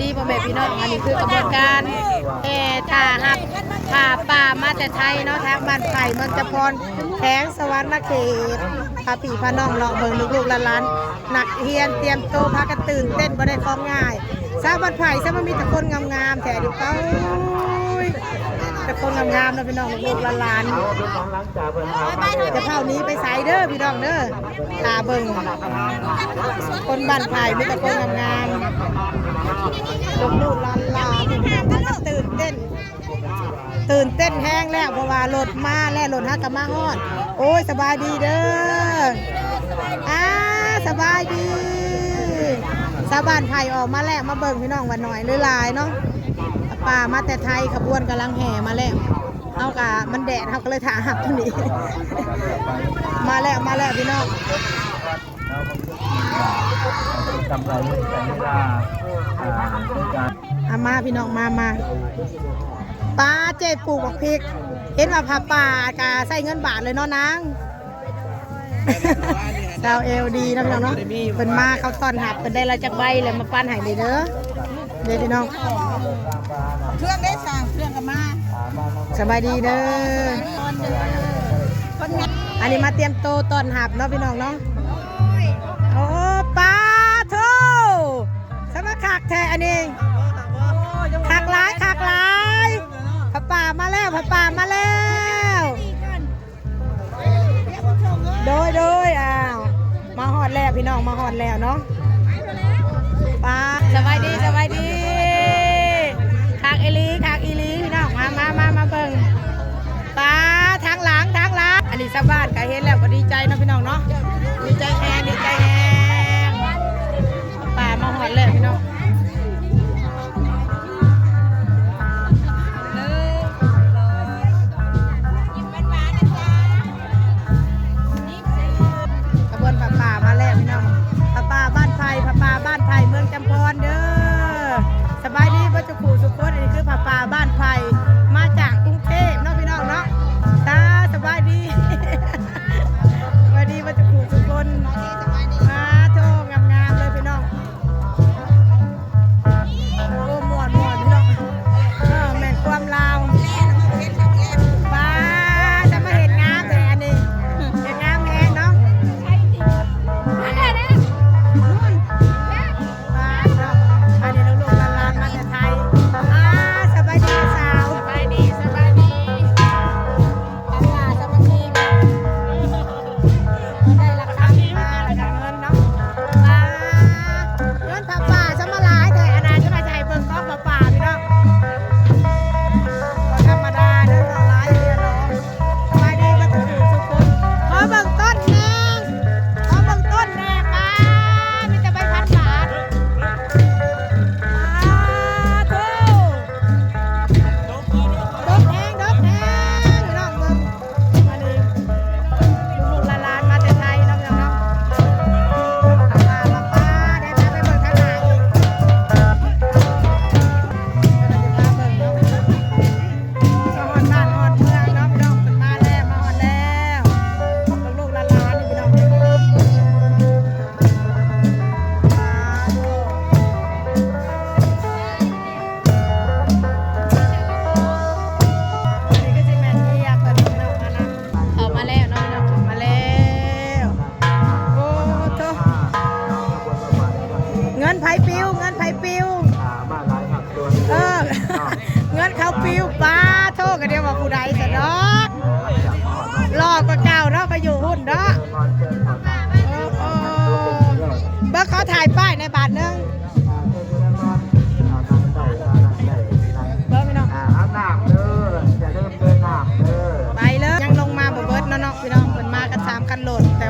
ดีพ่อแม่พี่น้องอันนี้คือกระบวนการแห่ตาหักผ่าป่ามาแต่ไทยเนาะทางบ้านไผ่เมืองจะพรแข้งสวรรค์เขตพาผีพาน้องเลาะเบิ่งลูกๆหลานๆหนักเฮียนเตรียมโตพากันตื่นเต้นบ่ได้ของง่ายสาวบ้านไผ่ซะมันมีแต่คนงามๆแท้ดิเต้า แต่คนงามๆเนาะพี่น้องลูกๆหลานๆจะเท่านี้ไปใส่เด้อพี่น้องเด้อตาเบิ่งคนบ้านไผ่มีแต่คนงามๆลูกๆหลานๆนี่พี่น้องมันตื่นเต้นตื่นเต้นแห้งแล้วเพราะว่ารถมาแล้วรถฮักกับมาฮอด โอ้ยสบายดีเด้ออ่าสบายดีสาวบ้านไผ่ออกมาแล้วมาเบิ่งพี่น้องวันหน่อยหลายๆเนาะ ป่ามาแต่ไทยขบวนกำลังแห่มาแล้วเอากะมันแดดเขาก็เลยถาหักที่นี่มาแล้วมาแล้วพี่น้องกำไรเรื่องการเวลาอาในการอามาพี่น้องมามาป้าเจ๊ปลูกบักพริก เห็นว่าผับป่ากาใส่เงินบาทเลยเนาะนาง ดาวเอลดีนะพี่น้องเนาะเป็นมาเขาตอนหับเป็นได้ละจากใบเลยมาปั้นให้เลยเด้อเดี๋ยวพี่น้องเครื่องได้สั่งเครื่องกับมาสบายดีเด้อคนงานอันนี้มาเตรียมโตวตอนหับเนาะพี่น้องเนาะโอ้ป้าโทสมาคักแท้อันนี้คักหลายคักหลายผับป่ามาแล้วผับป่ามาแล้วโดย ดแล้วพี่น้องมาหอดแล้วเนาะป้าสบายดีสบายดีคากอีลีคากอีลีพี่น้องมามามามาเบิ่งป้าทางหลังทางหลังอันนี้ชาวบ้านก็เห็นแล้วก็ดีใจนะพี่น้องเนาะดีใจแฮงดีใจแฮงป้ามาหอดแล้วพี่น้อง น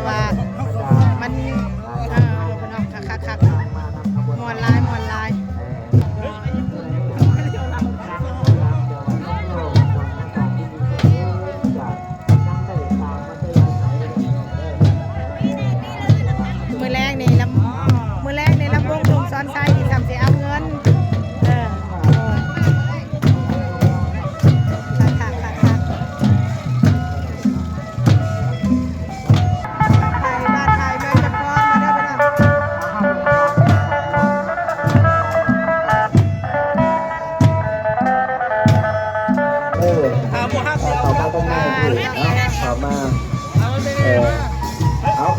ว่า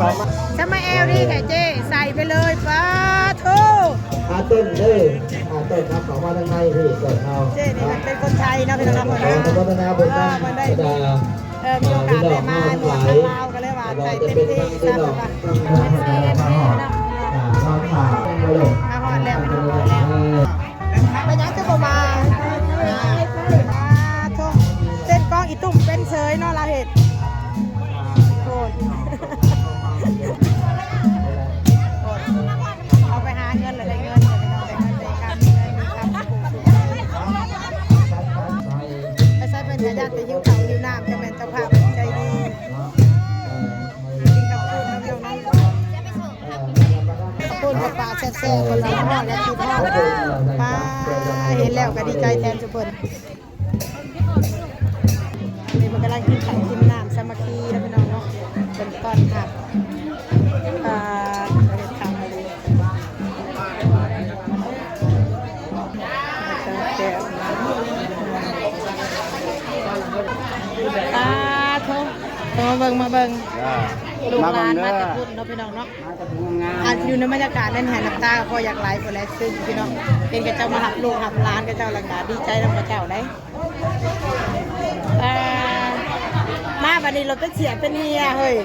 เอาเข้ามาจะมาแอลนี่แค่เจ้ใส่ไปเลยป้าทูอาเต้นเด้ออาเต้นครับเข้ามาทางในพี่เกิดเอาเจ้นี่มันเป็นคนไทยเนาะพี่น้องขเนาะอพัฒนาบนเอบ้าอนมันได้ดาเออมีโอกาสได้มาหมวดลาวก็เลยว่าใจเต็มที่ซะแบบว่ามาฮอดแล้วมา พูดกับปลาแซ่บๆคนละห่อและคิดห่อปลาเห็นแล้วก็ดีใจแทนทุกคนนี่มันกำลังกินไข่กินน้ำสามัคคีแล้วพี่น้องเนาะเป็นก้อนหักอ่าเด็ดขาดเลยแก้วอ่าทมาเบิ่งมาเบิ่ง ลูกหลานมาแต่พุ่นเนาะพี่น้องเนาะอาจอยู่ในบรรยากาศนั่นแหละน้ำตาก็พออยากไหลคนแล้วซึ่งพี่น้องเป็นกับเจ้ามาหับลูกหับหลานกับเจ้าหลังกาดีใจนำกับเจ้าได้เอ่อมาบัดนี้เราเป็นเสียเป็นเฮียเฮ้ย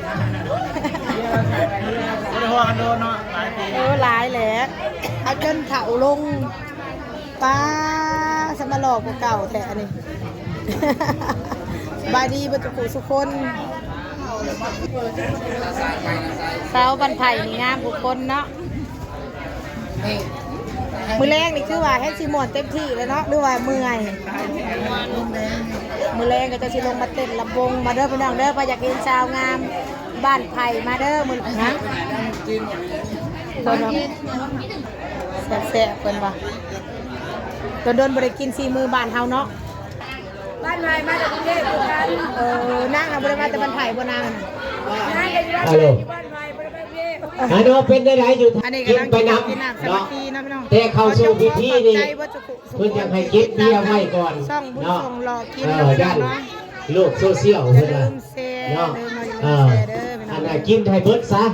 ไม่ได้ว่ากันโดนเนาะหลายปีเออหลายแหละเอาจนเถาลงป้าสมาหลอกกว่าเก่าแท้อันนี้บายดีบัตุกุสุคน สาวบันไผ่นี่งามบุคคลเนาะมือแรงนี่คือว่าให้สิมวนเต็มที่แล้วเนาะด้วยว่าเมื่อยมือแรงก็จะสิลงมาเต้นลำวงมาเด้อพี่น้องเด้อพออยากเห็นสาวงาม บ้านไผ่มาเด้อมือนะคนว่าแซ่บๆเพิ่นว่าโดนโดนบริกินซีมือบ้านเฮาเนาะ บ้านไผ่มาจากกรุงเทพเหมือนกันเออนางเอาบริมาแต่บ้านไผ่บ่นางน่ะ นายกันอยู่ฮัลโหลบ้านไผ่บ้านไผ่กรุงเทพฮัลโหลเป็นได้ไรอยู่อันนี้กินกำลังไปกินนัน้ำบกินน้ำสามัเนาะ คคีนะพี่น้องแต่เข้าสู่พิธีนี่ขอจงขอบใจวัตถุกุสุขเพื่อนอยากให้เก็บเบียร์ไว้ก่อนช่องบุญเนาะ ส่งรอกินเอนะอพี่น้ด้าองนเนาะโลกโซเชียลอย่าเพื่อนลืน่ะมแชร์เนาะเด้อมาเอลืมอแชร์เด้อพี่น้อัอนงนั้นกินไทยเบิร์ดซะ